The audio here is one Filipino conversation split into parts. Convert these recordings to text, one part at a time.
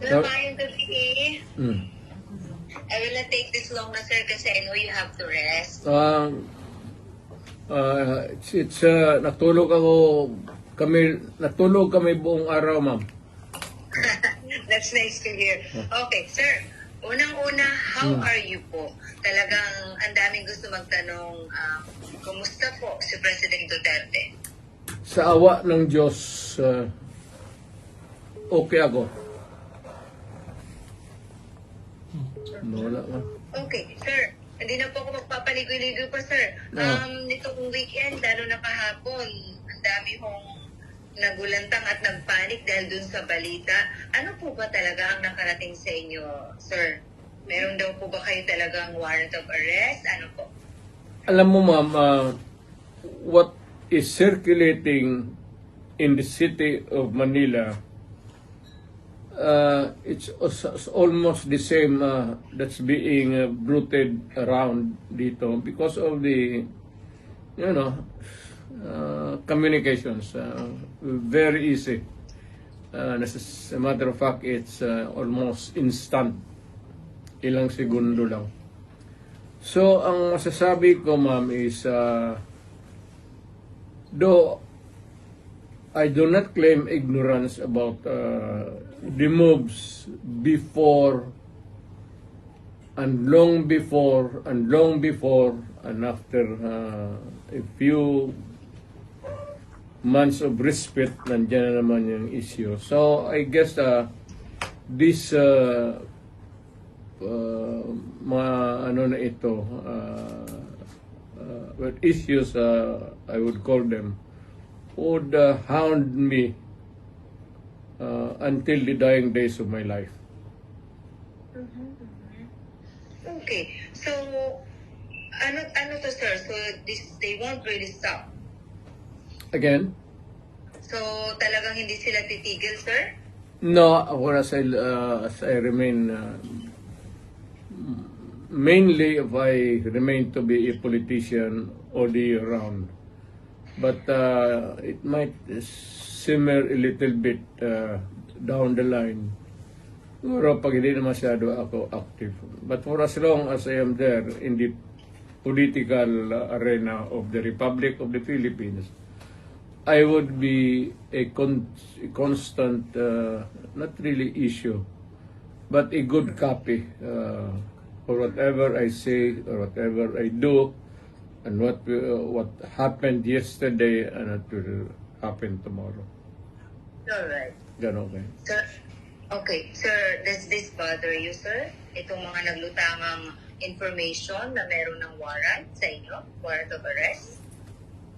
Sir, No. mayong gabi. Mm. I will not take this long na, sir, kasi I know you have to rest. Um, uh, it's, it's uh, natulog ako kami natulog kami buong araw, ma'am. That's nice to hear. Okay, sir. Unang-una, how Hmm. are you po? Talagang ang daming gusto magtanong, um, kumusta po si President Duterte? Sa awa ng Diyos, uh, okay ako. Wala nga. Okay, sir. Hindi na po ako magpapaligoy-ligoy pa, sir. Ah. Um, nitong weekend, lalo na kahapon, ang dami hong nagulantang at nagpanik dahil dun sa balita. Ano po ba talaga ang nakarating sa inyo, sir? Meron daw po ba kayo talagang warrant of arrest? Ano po? Alam mo, ma'am, uh, what is circulating in the city of Manila, uh, it's, it's almost the same uh, that's being uh, bruited around dito because of the, you know, uh, communications. Uh, very easy. Uh, as a matter of fact, it's uh, almost instant. Ilang segundo lang. So, ang masasabi ko, ma'am, is, uh, though I do not claim ignorance about uh, the moves before and long before and long before and after uh, a few months of respite, nandiyan na naman yung issue. So, I guess uh, this uh, uh, mga ano na ito uh, uh, issues uh, I would call them would uh, hound me uh, until the dying days of my life. Okay. So, ano ano to, sir? So, this, they won't really stop. Again, So, talagang hindi sila titigil, sir? no, or as I, uh, as I remain uh, mainly if I remain to be a politician all the year round. But uh, it might simmer a little bit uh, down the line. Siguro pag hindi na masyado ako active. But for as long as I am there in the political arena of the Republic of the Philippines, I would be a, con- a constant, uh, not really issue, but a good copy uh, for whatever I say or whatever I do, and what uh, what happened yesterday and what will happen tomorrow. Alright. Ganon kayo. Sir, okay. Sir, does this bother you, sir? Itong mga naglutangang information na meron ng warrant sa inyo? Warrant of arrest?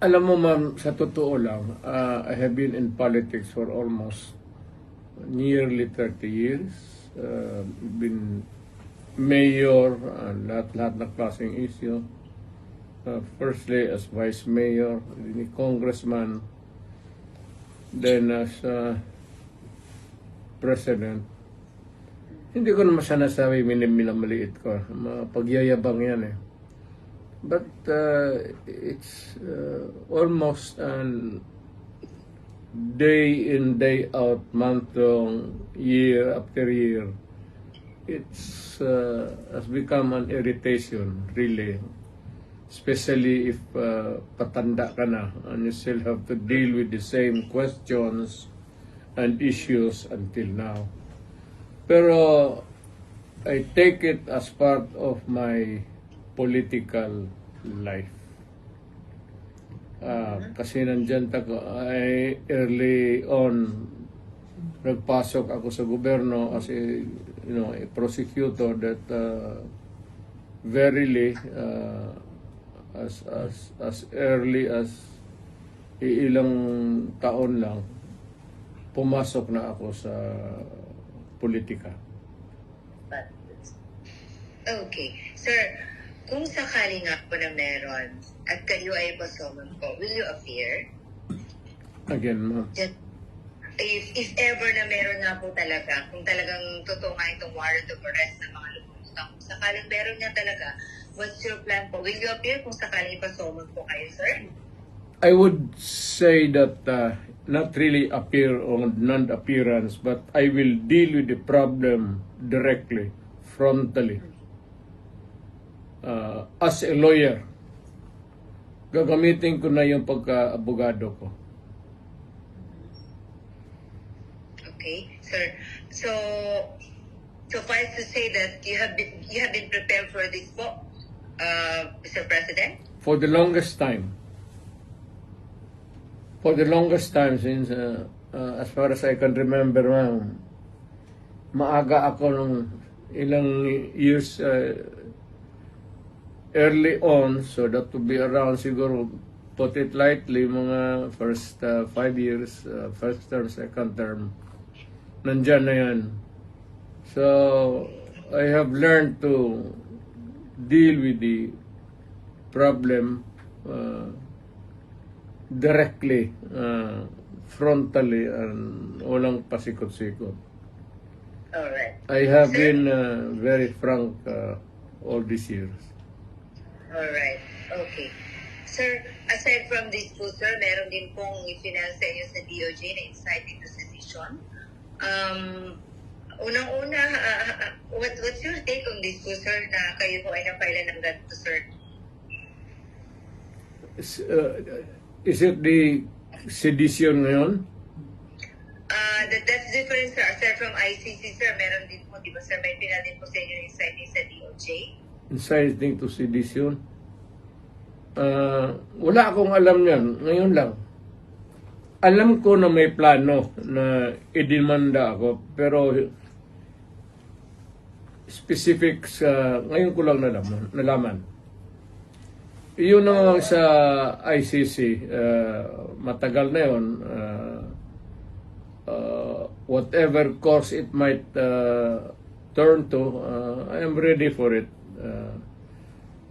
Alam mo ma'am, sa totoo lang, uh, I have been in politics for almost nearly 30 years. Uh, been mayor, uh, lahat-lahat na klaseng issue. Uh, firstly as vice mayor, ni congressman, then as uh, president. Hindi ko naman siya nasabi minamaliit ko. Mga pagyayabang yan eh. But uh, it's uh, almost an day in, day out, month long, year after year. It's uh, has become an irritation, really. Especially if uh, patanda ka na and you still have to deal with the same questions and issues until now. Pero I take it as part of my political life. Ah, kasi nandyan tako, ay early on nagpasok ako sa gobyerno as a you know a prosecutor that uh, verily uh, as as as early as ilang taon lang pumasok na ako sa politika. But, okay. Sir, kung sakali nga po na meron at kayo ay pasoman po, will you appear? Again, ma'am. If, if ever na meron nga po talaga, kung talagang totoo nga itong warrant of arrest ng mga lumutang, kung sakaling meron nga talaga, what's your plan po? Will you appear kung sakaling ipasoman po kayo, sir? I would say that uh, not really appear on non-appearance, but I will deal with the problem directly, frontally. Uh, as a lawyer, gagamitin ko na yung pagka-abogado ko. Okay, sir. So, suffice to say that you have been you have been prepared for this po, uh, Mr. President. For the longest time, for the longest time since, uh, uh, as far as I can remember, ma'am, maaga ako nung ilang years uh, early on, so that would be around siguro, put it lightly, mga first uh, five years, uh, first term, second term, nandyan na yan. So, I have learned to deal with the problem uh, directly, uh, frontally, and walang pasikot-sikot. All right. I have been uh, very frank uh, all these years. All right. Okay. Sir, aside from this po, sir, meron din pong i-finance sa inyo sa DOJ na insight into sedition. Um, unang-una, ah, what, what's your take on this po, sir, na kayo po ay napailan ng ganito, sir? Is, uh, is it the sedition ngayon? Uh, that, that's different, sir. Aside from ICC, sir, meron din po, di ba, sir, may pinal din po sa inyo insight sa DOJ? Inciting to sedition? Uh, wala akong alam yan. Ngayon lang. Alam ko na may plano na idemanda ako, pero specific sa ngayon ko lang nalaman. nalaman. Yun ang sa ICC, uh, matagal na yun. Uh, uh, whatever course it might uh, turn to, uh, I am ready for it. Uh,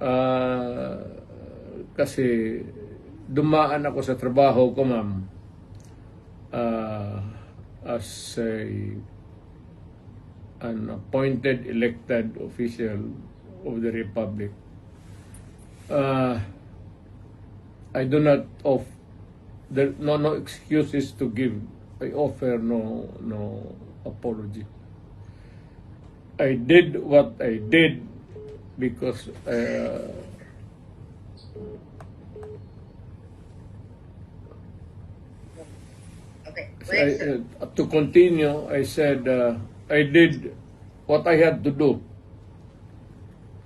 uh, kasi dumaan ako sa trabaho ko, ma'am, uh, as a, an appointed elected official of the Republic. Uh, I do not off there no no excuses to give. I offer no no apology. I did what I did because uh, Okay. I, uh, to continue, I said uh, I did what I had to do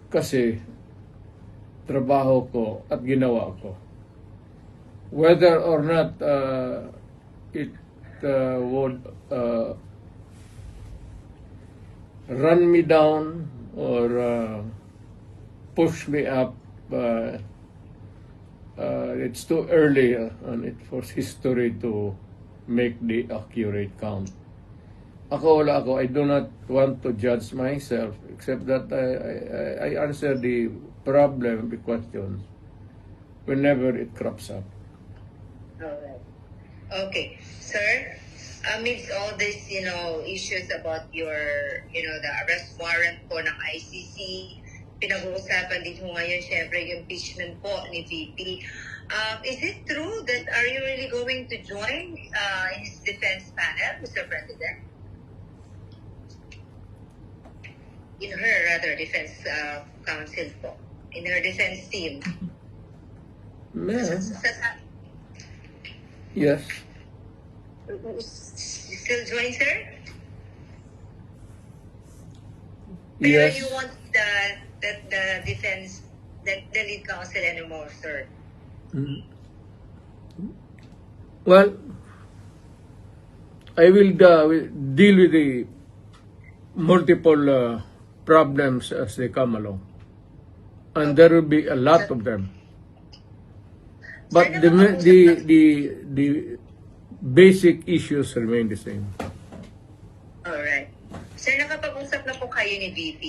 kasi trabaho ko at ginawa ko. Whether or not uh, it uh, would uh, run me down or uh, push me up, uh, uh, it's too early uh, and it for history to make the accurate count. Ako wala ako, I do not want to judge myself except that I, I, I answer the problem, the questions whenever it crops up. Alright. Okay, sir. Amidst all these, you know, issues about your, you know, the arrest warrant po ng ICC, pinag-uusapan din po ngayon, syempre, yung impeachment po ni VP. Um, is it true that are you really going to join uh, his defense panel, Mr. President? In her, rather, defense uh, counsel po. In her defense team. Ma'am, Sa- sa- yes. You still join, sir? Pero Yes. you want the, the, the defense, the, the lead counsel anymore, sir? Mm. Well, I will uh, will deal with the multiple uh, problems as they come along. And there will be a lot of them. But the, the, the, the basic issues remain the same. Alright. Sir, nakapag-usap na po kayo ni VP?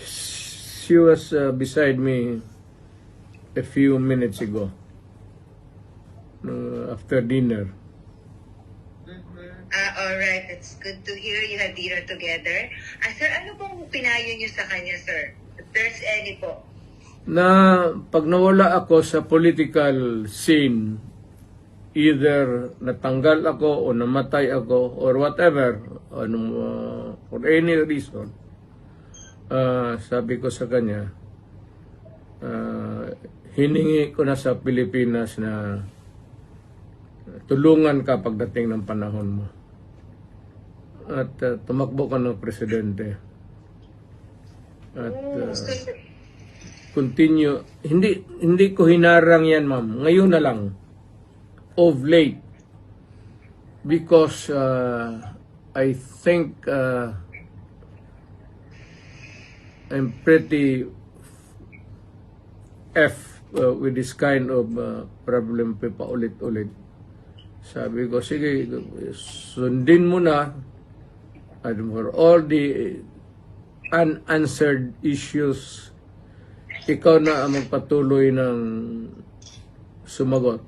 She was uh, beside me a few minutes ago uh, after dinner. Ah, alright. That's good to hear you had dinner together. Ah, sir, ano pong pinayo niyo sa kanya, sir? If there's any po. na pag nawala ako sa political scene, either natanggal ako o namatay ako or whatever, anong, uh, for any reason, uh, sabi ko sa kanya, uh, hiningi ko na sa Pilipinas na tulungan ka pagdating ng panahon mo. At uh, tumakbo ka ng presidente. At uh, continue. Hindi hindi ko hinarang yan, ma'am. Ngayon na lang. Of late. Because uh, I think uh, I'm pretty F uh, with this kind of uh, problem pa paulit-ulit. Sabi ko, sige, sundin mo na and for all the unanswered issues ikaw na ang magpatuloy ng sumagot.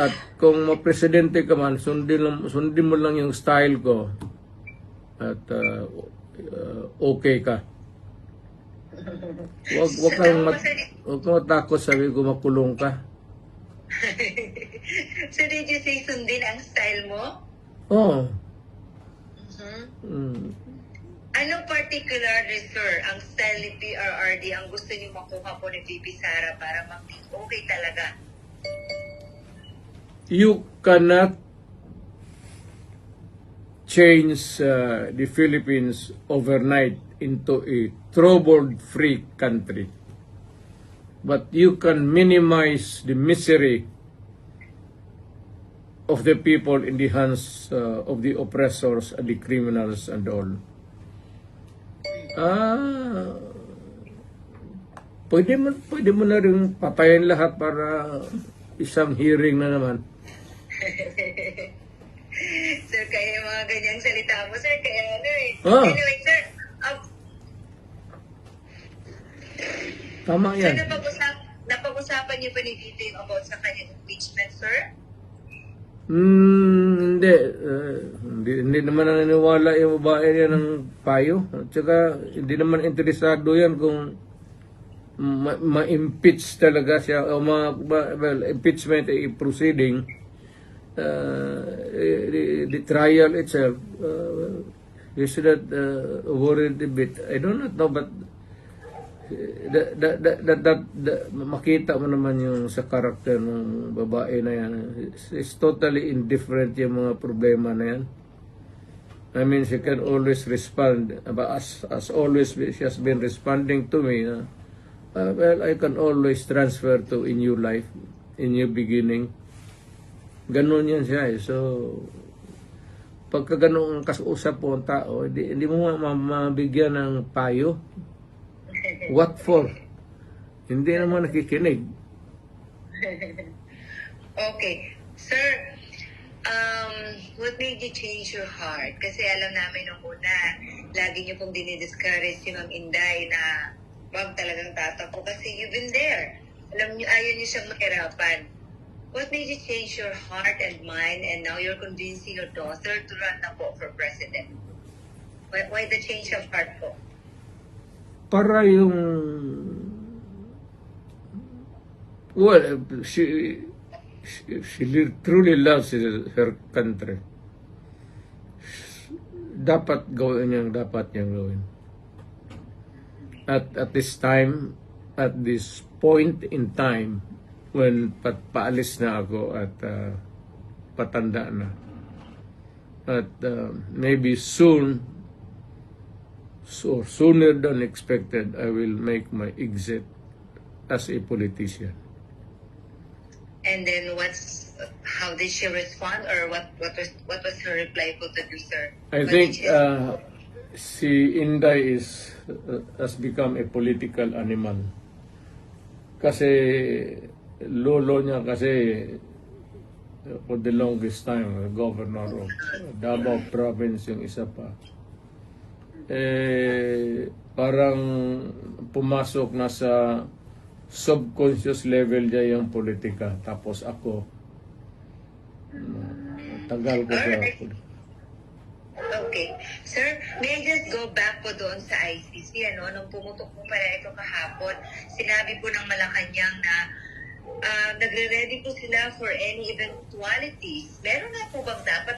At kung mapresidente ka man, sundin, sundin mo lang yung style ko at uh, uh, okay ka. Wag, wag kang mat, wag kang matakot sabi ko makulong ka. so did you say sundin ang style mo? Oo. Mhm. Mm. Anong particular, sir, ang ni PRRD ang gusto niyo makuha po ni VP Sara para mag okay talaga? you cannot change uh, the Philippines overnight into a trouble-free country. But you can minimize the misery of the people in the hands uh, of the oppressors and the criminals and all. Ah, pwede mo, pwede mo na rin patayin lahat para isang hearing na naman. sir, kaya yung mga ganyang salita mo, sir, kaya ano eh. Ah. Anyway, sir, um, Tama sir, yan. napag-usap, napag-usapan niyo ba ni VP yung about sa kanyang impeachment, sir? Hmm, hindi. Uh, hindi. Hindi naman naniniwala yung babae niya ng payo. At saka, hindi naman interesado yan kung ma- ma-impeach talaga siya o ma, ma- well, impeachment ay proceeding. Uh, the, the trial itself, uh, you should not uh, worry a bit. I do not know, but that, that, that, that, that, that- makita mo naman yung sa karakter ng babae na yan. It's, totally indifferent yung mga problema na yan. I mean, she can always respond. As, as always, she has been responding to me. Uh, well, I can always transfer to a new life, a new beginning. Ganon yan siya eh. So, pagka ganun ang kausap po ang tao, hindi, hindi mo ma- ma- mabigyan ng payo. What for? Hindi naman nakikinig. Okay. Sir, um, what made you change your heart? Kasi alam namin nung una, lagi niyo pong dinidiscourage si Ma'am Inday na wag talagang tatakbo kasi you've been there. Alam niyo, ayaw niyo siyang mahirapan. What made you change your heart and mind and now you're convincing your daughter to run na po for president? Why, why the change of heart po? Para yung... Well, she, she, she truly loves her country. Dapat gawin niyang dapat niyang gawin. At at this time, at this point in time, when pat paalis na ako at uh, patanda na. At uh, maybe soon, so sooner than expected, I will make my exit as a politician. And then what's how did she respond or what what was what was her reply po to you, sir? I What think uh, si Inday is uh, has become a political animal. Kasi lolo niya kasi for the longest time governor of Davao province yung isa pa. Eh parang pumasok na sa subconscious level niya yung politika. Tapos ako, uh, tagal ko sa politika. Okay. Sir, may just go back po doon sa ICC, ano? Nung pumutok po pala ito kahapon, sinabi po ng Malacanang na ah, nagre-ready po sila for any eventualities. Meron nga po bang dapat